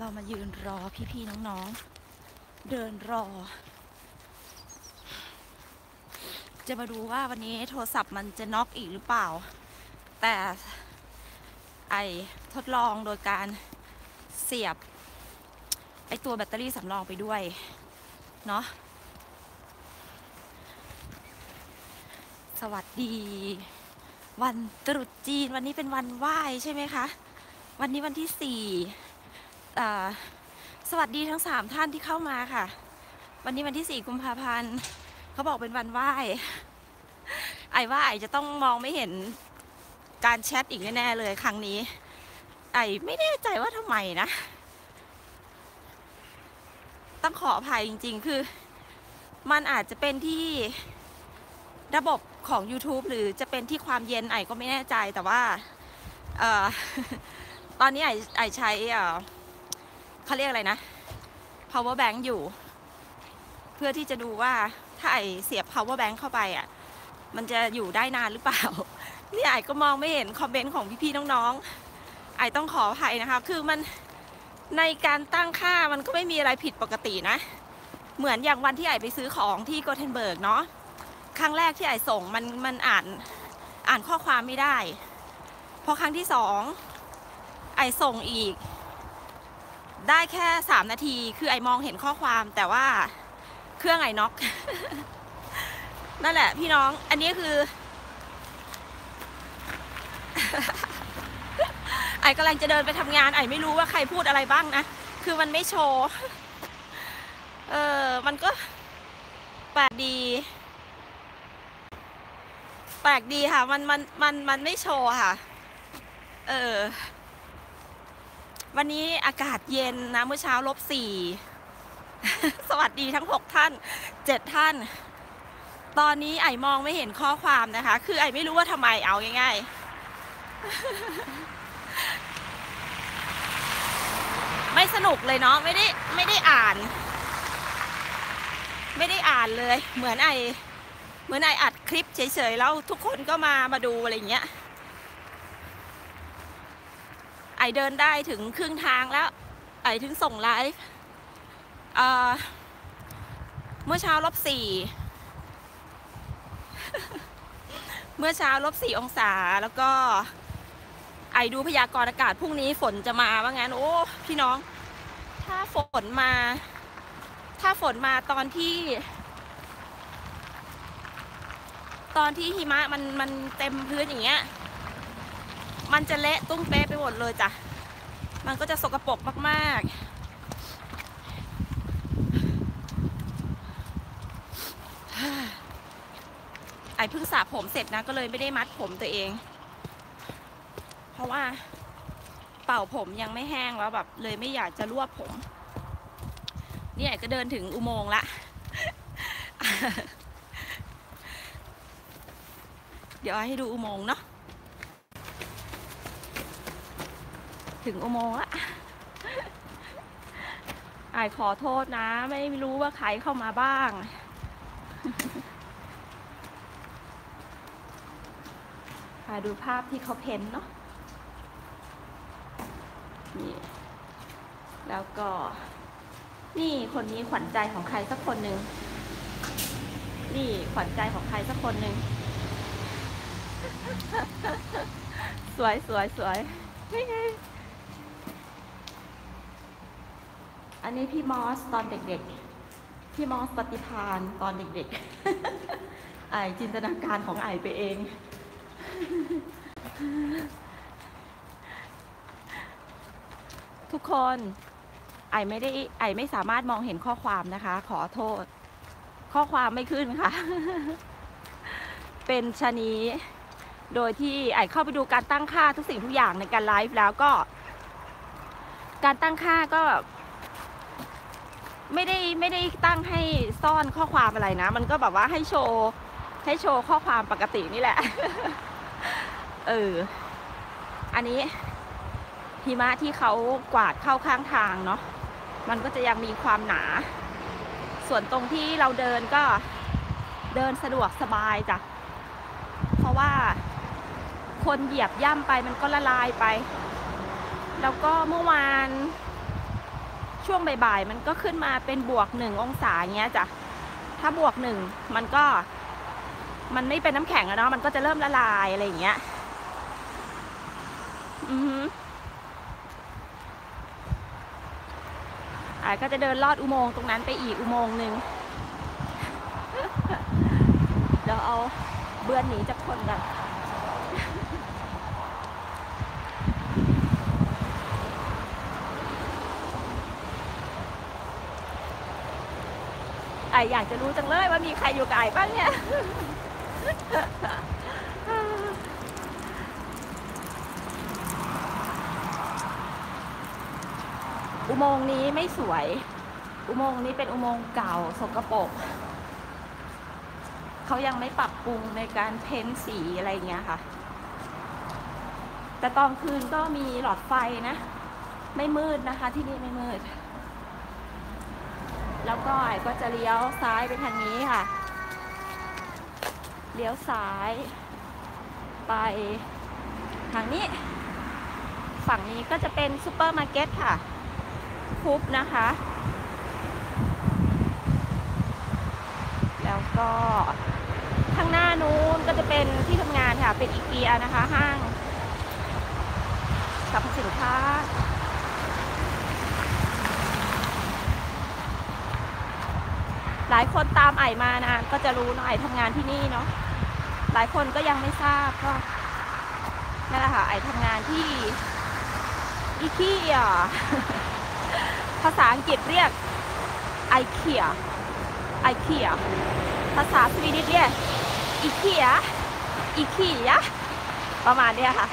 เรามายืนรอพี่ๆน้องๆ เดินรอ จะมาดูว่าวันนี้โทรศัพท์มันจะน็อกอีกหรือเปล่า แต่ไอทดลองโดยการเสียบ ไอตัวแบตเตอรี่สำรองไปด้วย เนาะสวัสดี วันตรุษจีนวันนี้เป็นวันไหว้ใช่ไหมคะ วันนี้วันที่สี่ สวัสดีทั้งสามท่านที่เข้ามาค่ะ วันนี้วันที่สี่กุมภาพันธ์เขาบอกเป็นวันไหว้ไอ้ว่าไอจะต้องมองไม่เห็นการแชทอีกแน่ๆเลยครั้งนี้ ไอไม่แน่ใจว่าทำไมนะ ต้องขออภัยจริง ๆ คือ มันอาจจะเป็นที่ระบบของ YouTube หรือจะเป็นที่ความเย็นไอก็ไม่แน่ใจแต่ว่าออตอนนี้ไอไอใช้ เขาเรียกอะไรนะ power bank อยู่ เพื่อที่จะดูว่าถ้าไอเสียบ power bank เข้าไปอะ มันจะอยู่ได้นานหรือเปล่า นี่ไอก็มองไม่เห็นคอมเมนต์ของพี่ๆน้องๆไอต้องขออภัยนะคะ คือมันในการตั้งค่ามันก็ไม่มีอะไรผิดปกตินะ เหมือนอย่างวันที่ไอไปซื้อของที่โกเทนเบิร์กเนาะครั้งแรกที่ไอส่งมันมันอ่านอ่านข้อความไม่ได้ พอครั้งที่สองไอส่งอีก ได้แค่สามนาที คือไอมองเห็นข้อความแต่ว่าเครื่องไอน็อกนั่นแหละพี่น้อง อันนี้คือ ไอกำลังจะเดินไปทำงาน ไอไม่รู้ว่าใครพูดอะไรบ้างนะ คือมันไม่โชว์ เออ มันก็แปลกดี แปลกดีค่ะ มันมันมันมันไม่โชว์ค่ะ เออ วันนี้อากาศเย็นนะเมื่อเช้าลบสี่สวัสดีทั้งหกท่านเจ็ดท่าน ตอนนี้ไอมองไม่เห็นข้อความนะคะ คือไอไม่รู้ว่าทำไมเอาง่ายๆ ไม่สนุกเลยเนาะไม่ได้ไม่ได้อ่าน ไม่ได้อ่านเลย เหมือนไอเหมือนไออัดคลิปเฉยๆแล้วทุกคนก็มามาดูอะไรเงี้ย ไอเดินได้ถึงครึ่งทางแล้วไอถึงส่งไลฟ์เอ่อเมื่อเช้าลบสี่เมื่อเช้าลบสี่องศาแล้วก็ ไอดูพยากรณ์อากาศพรุ่งนี้ฝนจะมาว่างั้น โอ้พี่น้อง ถ้าฝนมา ถ้าฝนมาตอนที่ ตอนที่หิมะมันมันเต็มพื้นอย่างเงี้ย มันจะเละตุ้มเป๊ะไปหมดเลยจ้ะ มันก็จะสกปรกมากๆไอเพิ่งสระผมเสร็จนะก็เลยไม่ได้มัดผมตัวเอง เพราะว่า เป่าผมยังไม่แห้งแล้วแบบ เลยไม่อยากจะรวบผมเนี่ยก็เดินถึงอุโมงค์ละ เดี๋ยวให้ดูอุโมงค์เนาะ ถึงอุโมงค์ละอายขอโทษนะ ไม่รู้ว่าใครเข้ามาบ้าง พาดูภาพที่เขาเพ้นเนาะนี่แล้วก็ นี่คนนี้ขวัญใจของใครสักคนหนึ่งนี่ขวัญใจของใครสักคนหนึ่งสวยสวยสวย อันนี้พี่มอสตอนเด็กๆ พี่มอสปฏิพานตอนเด็กๆไอจินตนาการของไอไปเอง ทุกคนไอไม่ได้ไอไม่สามารถมองเห็นข้อความนะคะ ขอโทษ ข้อความไม่ขึ้นค่ะ เป็นชนีโดยที่ไอเข้าไปดูการตั้งค่าทุกสิ่งทุกอย่างในการไลฟ์แล้วก็ การตั้งค่าก็ ไม่ได้ไม่ได้ตั้งให้ซ่อนข้อความอะไรนะ มันก็แบบว่าให้โชว์ให้โชว์ข้อความปกตินี่แหละ เออ อันนี้หิมะที่เขากวาดเข้าข้างทางเนาะ มันก็จะยังมีความหนา ส่วนตรงที่เราเดินก็เดินสะดวกสบายจ้ะ เพราะว่าคนเหยียบย่ำไปมันก็ละลายไป แล้วก็เมื่อวาน ช่วงบ่ายๆมันก็ขึ้นมาเป็นบวกหนึ่งองศาเงี้ยจ้ะถ้าบวกหนึ่งมันก็ มันไม่เป็นน้ำแข็งแล้วเนาะมันก็จะเริ่มละลายอะไรอย่างเงี้ย อือฮึอ่าก็จะเดินลอดอุโมงค์ตรงนั้นไปอีกอุโมงค์หนึ่งเดี๋ยวเอาเบือนหนีจากคนกัน ออยากจะรู้จังเลยว่ามีใครอยู่กับไอบ้างเนี่ยอุโมงค์นี้ไม่สวย อุโมงค์นี้เป็นอุโมงค์เก่าสกปรกเขายังไม่ปรับปรุงในการเพ้นสีอะไรเงี้ยค่ะ แต่ตอนคืนก็มีหลอดไฟนะ ไม่มืดนะคะที่นี่ไม่มืด แล้วก็ไอ้ก็จะเลี้ยวซ้ายไปทางนี้ค่ะ เลี้ยวซ้าย ไปทางนี้ ฝั่งนี้ก็จะเป็นซูเปอร์มาร์เก็ตค่ะคุปนะคะ แล้วก็ข้างหน้านู้นก็จะเป็นที่ทำงานค่ะ เป็นอีเกียนะคะห้างสรรพสินค้า หลายคนตามไอมานะก็จะรู้เนาะไอทำงานที่นี่เนาะหลายคนก็ยังไม่ทราบก็นั่นแหละค่ะไอทำงานที่อีเกียภาษาอังกฤษเรียกไอเคียไอเคียภาษาสวีเดิชเรียกอีเคียอีเคียประมาณเนี้ยค่ะ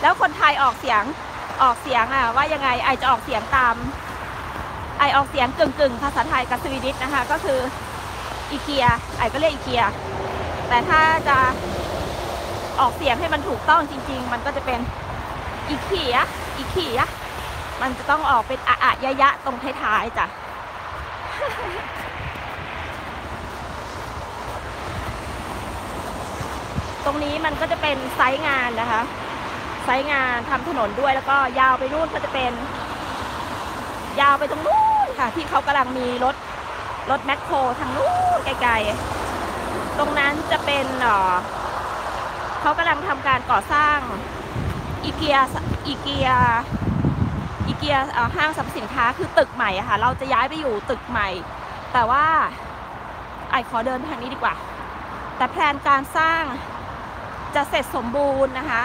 แล้วคนไทยออกเสียงออกเสียงอะว่ายังไงไอจะออกเสียงตาม ไอออกเสียงกึ่งกึ่งๆภาษาไทยกับสวีดิชนะคะ ก็คืออีเกียไอก็เรียกอีเกีย แต่ถ้าจะออกเสียงให้มันถูกต้องจริง ๆ มันก็จะเป็นอีเคียอีเคียมันจะต้องออกเป็นอะอะยะยะตรงท้ายๆจ้ะตรงนี้มันก็จะเป็นไซต์งานนะคะ ไซต์งานทำถนนด้วยแล้วก็ยาวไปนู่นก็จะเป็น ยาวไปตรงนู้น ค่ะที่เขากำลังมีรถรถแมคโครทางนู้นไกลๆ ตรงนั้นจะเป็นเอ่อเขากำลังทำการก่อสร้างอีเกียอีเกียอีเกียห้างสรรพสินค้าคือตึกใหม่ค่ะ เราจะย้ายไปอยู่ตึกใหม่ แต่ว่าไอขอเดินทางนี้ดีกว่า แต่แพลนการสร้างจะเสร็จสมบูรณ์นะคะ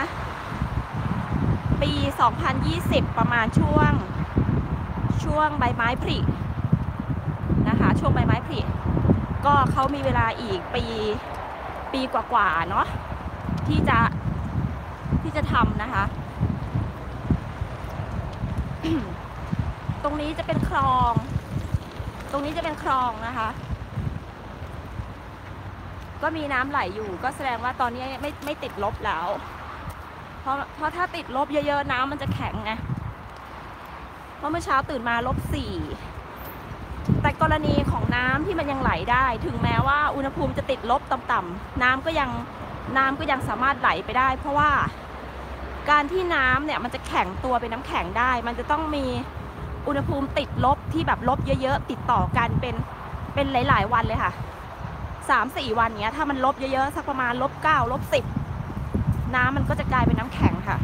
ปี 2020 ประมาณช่วง ช่วงใบไม้ผลินะคะ ช่วงใบไม้ผลิก็เขามีเวลาอีกปีปีกว่าๆเนาะที่จะที่จะทำนะคะ ตรงนี้จะเป็นคลอง ตรงนี้จะเป็นคลองนะคะ ก็มีน้ำไหลอยู่ ก็แสดงว่าตอนนี้ไม่ไม่ติดลบแล้ว เพราะเพราะถ้าติดลบเยอะๆน้ำมันจะแข็งไง เพราะเมื่อเช้าตื่นมาลบสี่แต่กรณีของน้ำที่มันยังไหลได้ ถึงแม้ว่าอุณหภูมิจะติดลบต่ำๆน้ำก็ยังน้ำก็ยังสามารถไหลไปได้ เพราะว่าการที่น้ำเนี่ยมันจะแข็งตัวเป็นน้ำแข็งได้ มันจะต้องมีอุณหภูมิติดลบที่แบบลบเยอะๆ ติดต่อกันเป็นเป็นหลายๆวันเลยค่ะสามสี่วันเนี้ยถ้ามันลบเยอะๆ สักประมาณลบเก้าลบสิบน้ำมันก็จะกลายเป็นน้ำแข็งค่ะ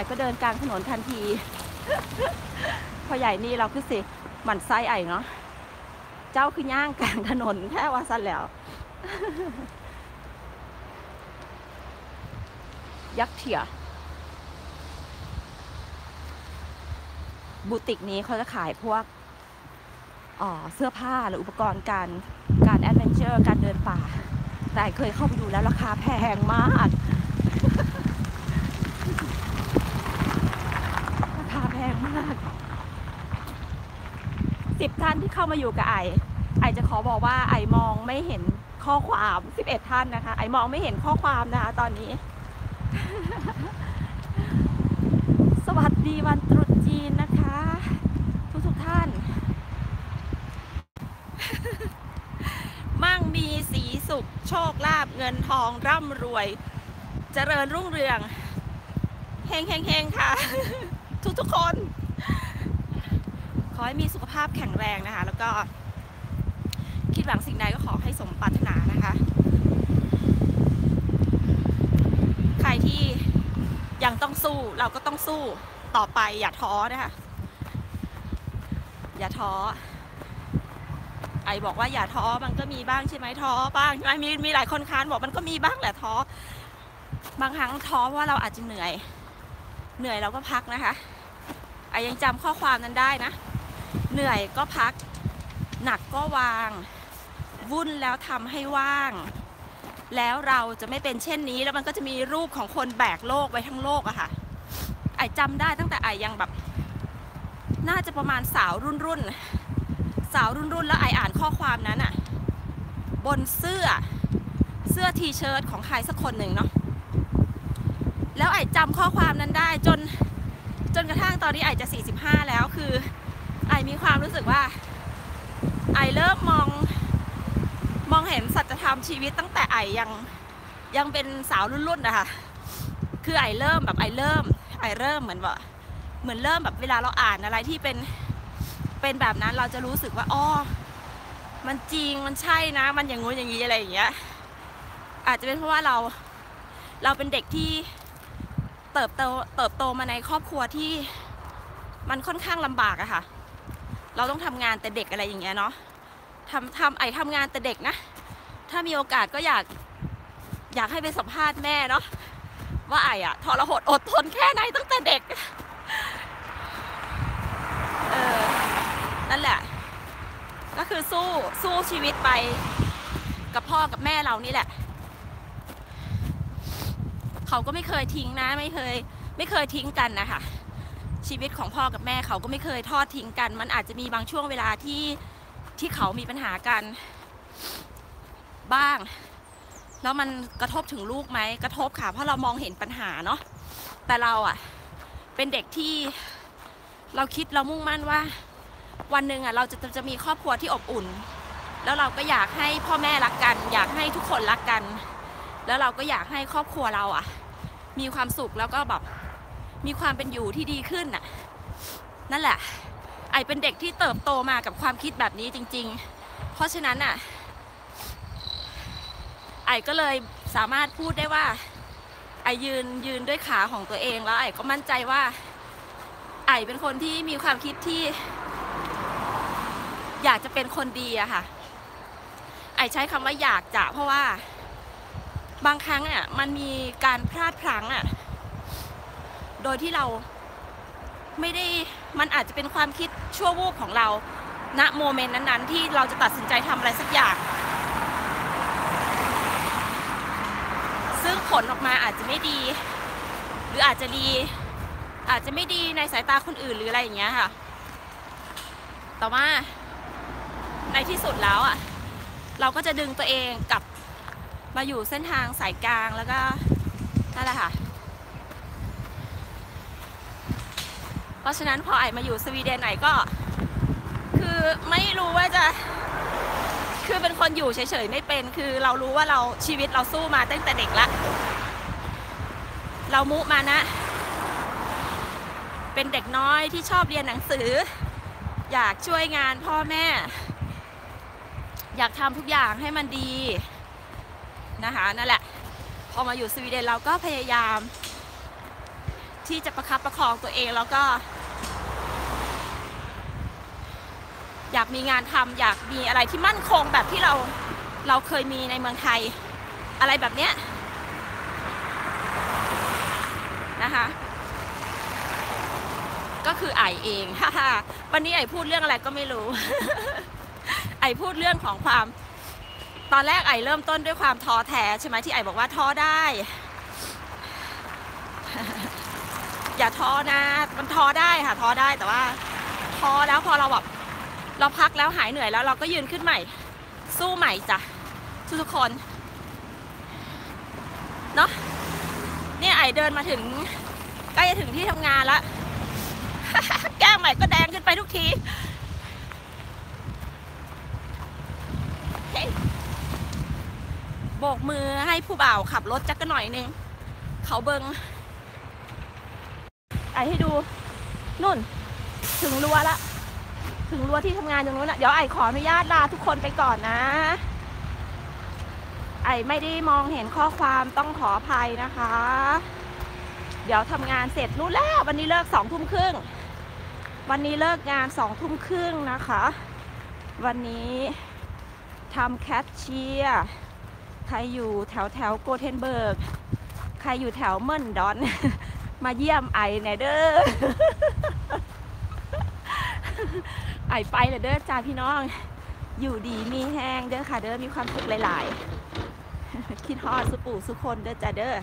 อ้ก็เดินกลางถนนทันที พอใหญ่นี่เราคือสิหมันไส้ไอ้เนาะเจ้าคือย่างกลางถนนแค่ว่าสั้นแล้ว ยักษ์เถียบูติกนี้เขาจะขายพวกเสื้อผ้าหรืออุปกรณ์การการแอดเวนเจอร์ การเดินป่า แต่เคยเข้าไปดูแล้วราคาแพงมาก ราคากสิบท่านที่เข้ามาอยู่กับไอไอจะขอบอกว่าไอมองไม่เห็นข้อความสิบเอ็ดท่านนะคะ ไอมองไม่เห็นข้อความนะคะตอนนี้ สวัสดีวันตรุษจีนนะคะ ทุกทุกท่าน มั่งมีสีสุข โชคลาภเงินทองร่ำรวย เจริญรุ่งเรืองเฮงเฮงเฮงค่ะ ทุกทุกคน อให้มีสุขภาพแข็งแรงนะคะ แล้วก็คิดหวังสิ่งใดก็ขอให้สมปรารถนานะคะ ใครที่ยังต้องสู้เราก็ต้องสู้ต่อไปอย่าท้อนะคะ อย่าท้อไอบอกว่าอย่าท้อมันก็มีบ้างใช่ไหมท้อบ้างใช่ไหมมีมีหลายคนค้านบอกมันก็มีบ้างแหละท้อ บางครั้งท้อว่าเราอาจจะเหนื่อย เหนื่อยเราก็พักนะคะไอยังจำข้อความนั้นได้นะ เหนื่อยก็พัก หนักก็วาง วุ่นแล้วทำให้ว่าง แล้วเราจะไม่เป็นเช่นนี้แล้วมันก็จะมีรูปของคนแบกโลกไว้ทั้งโลกอะค่ะไอจำได้ตั้งแต่ไอยังแบบ น่าจะประมาณสาวรุ่นรุ่นสาวรุ่นรุ่นแล้วไออ่านข้อความนั้นอะบนเสื้อเสื้อทีเชิ้ตของใครสักคนหนึ่งเนาะแล้วไอจำข้อความนั้นได้จนจนกระทั่งตอนนี้ไอจะ 45 แล้วคือ ไอมีความรู้สึกว่า ไอเริ่มมองมองเห็นสัจธรรมชีวิตตั้งแต่ไอยังยังเป็นสาวรุ่นๆนะคะคือไอเริ่มแบบไอเริ่ม ไอเริ่มเหมือนว่าเหมือนเริ่มแบบเวลาเราอ่านอะไรที่เป็นเป็นแบบนั้นเราจะรู้สึกว่าอ๋อมันจริงมันใช่นะ มันอย่างงู้นอย่างนี้อะไรอย่างเงี้ยอาจจะเป็นเพราะว่าเราเราเป็นเด็กที่เติบโตเติบโตมาในครอบครัวที่มันค่อนข้างลำบากอะค่ะ เราต้องทำงานแต่เด็กอะไรอย่างเงี้ยเนาะทำทำไอทำงานแต่เด็กนะ ถ้ามีโอกาสก็อยากอยากให้ไปสัมภาษณ์แม่เนาะว่าไออะทรหดอดทนแค่ไหนตั้งแต่เด็กเออนั่นแหละ ก็คือสู้สู้ชีวิตไปกับพ่อกับแม่เรานี่แหละ เขาก็ไม่เคยทิ้งนะ ไม่เคย ไม่เคยทิ้งกันนะคะ ชีวิตของพ่อกับแม่เขาก็ไม่เคยทอดทิ้งกัน มันอาจจะมีบางช่วงเวลาที่ที่เขามีปัญหากันบ้าง แล้วมันกระทบถึงลูกไหมกระทบค่ะ เพราะเรามองเห็นปัญหาเนาะแต่เราอะเป็นเด็กที่เราคิดเรามุ่งมั่นว่า วันหนึ่งอะเราจะจะมีครอบครัวที่อบอุ่น แล้วเราก็อยากให้พ่อแม่รักกัน อยากให้ทุกคนรักกัน แล้วเราก็อยากให้ครอบครัวเราอะมีความสุขแล้วก็แบบ มีความเป็นอยู่ที่ดีขึ้นน่ะ นั่นแหละ ไอเป็นเด็กที่เติบโตมากับความคิดแบบนี้จริง ๆ เพราะฉะนั้นอะ ไอก็เลยสามารถพูดได้ว่า ไอยืนยืนด้วยขาของตัวเองแล้วไอก็มั่นใจว่า ไอเป็นคนที่มีความคิดที่ อยากจะเป็นคนดีอะค่ะ ไอใช้คำว่าอยากจะเพราะว่า บางครั้งอะมันมีการพลาดพลั้งอะ โดยที่เราไม่ได้มันอาจจะเป็นความคิดชั่ววูบของเราณโมเมนต์นั้นๆ ที่เราจะตัดสินใจทำอะไรสักอย่าง ซึ่งผลออกมาอาจจะไม่ดี หรืออาจจะดี อาจจะไม่ดีในสายตาคนอื่นหรืออะไรอย่างเงี้ยค่ะ แต่ว่าในที่สุดแล้วอะ เราก็จะดึงตัวเองกลับมาอยู่เส้นทางสายกลางแล้วก็นั่นแหละค่ะ เพราะฉะนั้นพอไอมาอยู่สวีเดนไอก็ คือไม่รู้ว่าจะ คือเป็นคนอยู่เฉยๆไม่เป็น คือเรารู้ว่าเราชีวิตเราสู้มาตั้งแต่เด็กละ เรามุมานะ เป็นเด็กน้อยที่ชอบเรียนหนังสือ อยากช่วยงานพ่อแม่ อยากทำทุกอย่างให้มันดีนะคะนั่นแหละ พอมาอยู่สวีเดนเราก็พยายาม ที่จะประคับประคองตัวเองแล้วก็ อยากมีงานทำอยากมีอะไรที่มั่นคงแบบที่เราเราเคยมีในเมืองไทย อะไรแบบเนี้ยนะคะก็คือไอเองฮ่าวันนี้ไอพูดเรื่องอะไรก็ไม่รู้ ไอพูดเรื่องของความ ตอนแรกไอเริ่มต้นด้วยความท้อแท้ใช่ไหมที่ไอบอกว่าท้อได้ อย่าท้อนะ มันท้อได้ค่ะท้อได้แต่ว่าท้อแล้วพอเราแบบเราพักแล้วหายเหนื่อยแล้วเราก็ยืนขึ้นใหม่ สู้ใหม่จ้ะทุกทุกคนเนาะเนี่ยไอเดินมาถึงใกล้จะถึงที่ทำงานแล้วแก้มใหม่ก็แดงขึ้นไปทุกทีโบกมือให้ผู้บ่าวขับรถจักก็หน่อยนึงเขาเบิง ไอให้ดูนุ่น ถึงรั้วละ ถึงรั้วที่ทำงานตรงนู้นนะเดี๋ยวไอขออนุญาตลาทุกคนไปก่อนนะ ไอไม่ได้มองเห็นข้อความต้องขออภัยนะคะ เดี๋ยวทำงานเสร็จรู้แล้ววันนี้เลิกสองทุ่มครึ่งวันนี้เลิกงานสองทุ่มครึ่งนะคะ วันนี้ทำแคชเชียร์ใครอยู่แถวแถวโกเทนเบิร์ก ใครอยู่แถวเมินดอน มาเยี่ยมไอหนเด้อไอไปเลยเด้อจ้าพี่น้อง อยู่ดีมีแห้งเด้อค่ะเด้อมีความสุขหลายๆ คิดฮอดสุปู่สุคนเด้อจ้าเด้อ